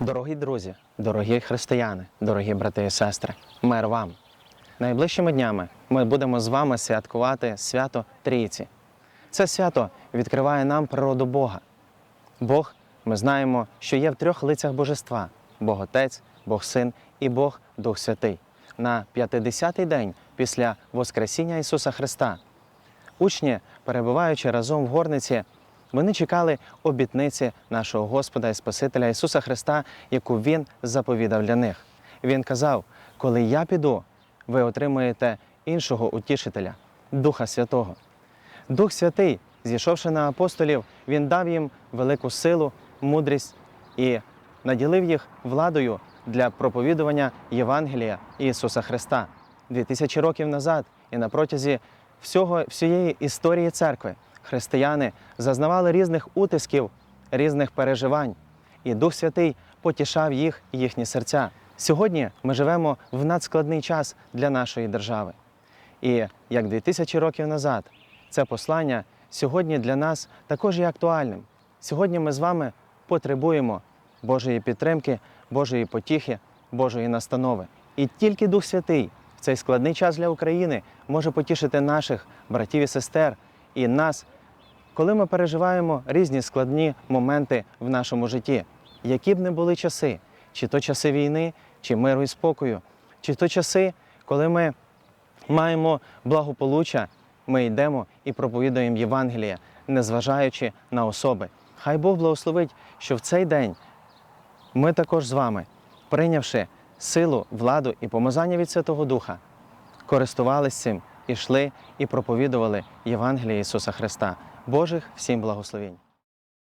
Дорогі друзі, дорогі християни, дорогі брати і сестри, мир вам! Найближчими днями ми будемо з вами святкувати свято Трійці. Це свято відкриває нам природу Бога. Бог, ми знаємо, що є в трьох лицях Божества: Бог Отець, Бог Син і Бог Дух Святий. На 50-й день після Воскресіння Ісуса Христа Учні, перебуваючи разом в горниці, вони чекали обітниці нашого Господа і Спасителя Ісуса Христа, яку Він заповідав для них. Він казав: коли я піду, ви отримаєте іншого утішителя, Духа Святого. Дух Святий, зійшовши на апостолів, Він дав їм велику силу, мудрість і наділив їх владою для проповідування Євангелія Ісуса Христа. Дві тисячі років назад і на протязі всього, всієї історії церкви християни зазнавали різних утисків, різних переживань, і Дух Святий потішав їх і їхні серця. Сьогодні ми живемо в надскладний час для нашої держави. І як 2000 років назад, це послання сьогодні для нас також є актуальним. Сьогодні ми з вами потребуємо Божої підтримки, Божої потіхи, Божої настанови. І тільки Дух Святий в цей складний час для України може потішити наших братів і сестер і нас, коли ми переживаємо різні складні моменти в нашому житті, які б не були часи, чи то часи війни, чи миру і спокою, чи то часи, коли ми маємо благополуччя, ми йдемо і проповідуємо Євангеліє, незважаючи на особи. Хай Бог благословить, що в цей день ми також з вами, прийнявши силу, владу і помазання від Святого Духа, користувалися цим, ішли і проповідували Євангеліє Ісуса Христа. Божих всім благословень.